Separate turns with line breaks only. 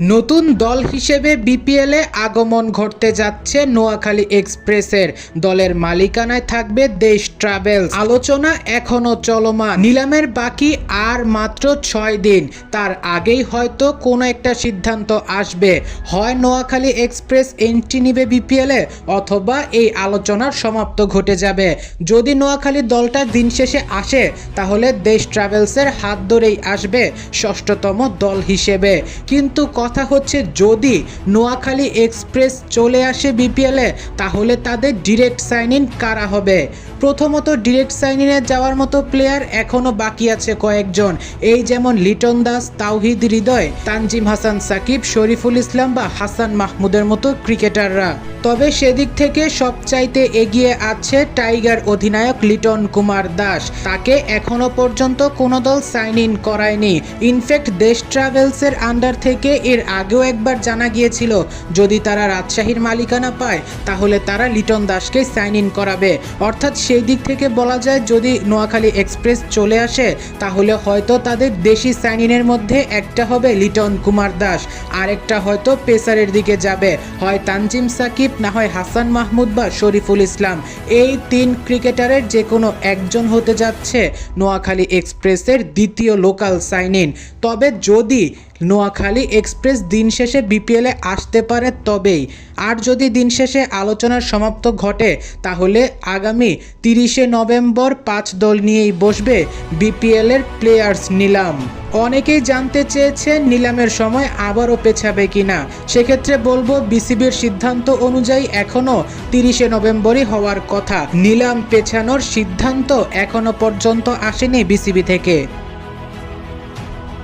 নতুন দল হিসেবে বিপিএলে আগমন ঘটতে যাচ্ছে নোয়াখালী এক্সপ্রেসের। দলের মালিকানায় থাকবে দেশ ট্রাভেলস। আলোচনা এখনও চলমান। নিলামের বাকি আর মাত্র ছয় দিন। তার আগেই হয়তো কোনো একটা সিদ্ধান্ত আসবে। হয় নোয়াখালী এক্সপ্রেস এন্ট্রি নিবে বিপিএলে, অথবা এই আলোচনার সমাপ্ত ঘটে যাবে। যদি নোয়াখালী দলটা দিন শেষে আসে, তাহলে দেশ ট্রাভেলসের হাত ধরেই আসবে ষষ্ঠতম দল হিসেবে। কিন্তু কথা হচ্ছে যদি নোয়াখালী এক্সপ্রেস চলে আসে বিপিএলে তাহলে তাদের ডিরেক্ট সাইন ইন কারা হবে? প্রথমত ডিরেক্ট সাইন ইনে যাওয়ার মতো প্লেয়ার এখনও বাকি আছে কয়েকজন। এই যেমন লিটন দাস, তাওহিদ হৃদয়, তানজিম হাসান সাকিব, শরীফুল ইসলাম বা হাসান মাহমুদের মতো ক্রিকেটাররা। তবে সেদিক থেকে সবচাইতে এগিয়ে আছে টাইগার অধিনায়ক লিটন কুমার দাস। তাকে এখনও পর্যন্ত কোনো দল সাইন ইন করায়নি ইনফ্যাক্ট দেশ ট্রাভেলসের আন্ডার থেকে এর আগেও একবার জানা গিয়েছিল, যদি তারা রাজশাহীর মালিকানা পায়, তাহলে তারা লিটন দাসকে সাইন ইন করাবে। অর্থাৎ সেই দিক থেকে বলা যায়, যদি নোয়াখালী এক্সপ্রেস চলে আসে, তাহলে হয়তো তাদের দেশি সাইন ইনের মধ্যে একটা হবে লিটন কুমার দাস, আরেকটা হয়তো পেসারের দিকে যাবে, হয় তানজিম সাকিব, না হয় হাসান মাহমুদ বা শরীফুল ইসলাম। এই তিন ক্রিকেটারের যে কোনো একজন হতে যাচ্ছে নোয়াখালী এক্সপ্রেসের দ্বিতীয় লোকাল সাইন ইন তবে যদি নোয়াখালী এক্সপ্রেস দিন শেষে বিপিএলে আসতে পারে তবেই। আর যদি দিন শেষে আলোচনার সমাপ্ত ঘটে, তাহলে আগামী তিরিশে নভেম্বর পাঁচ দল নিয়েই বসবে বিপিএলের প্লেয়ার্স নিলাম। অনেকেই জানতে চেয়েছেন নিলামের সময় আবারও পেছাবে কিনা। সেক্ষেত্রে বলব বিসিবির সিদ্ধান্ত অনুযায়ী এখনও তিরিশে নভেম্বরই হওয়ার কথা। নিলাম পেছানোর সিদ্ধান্ত এখনও পর্যন্ত আসেনি বিসিবি থেকে।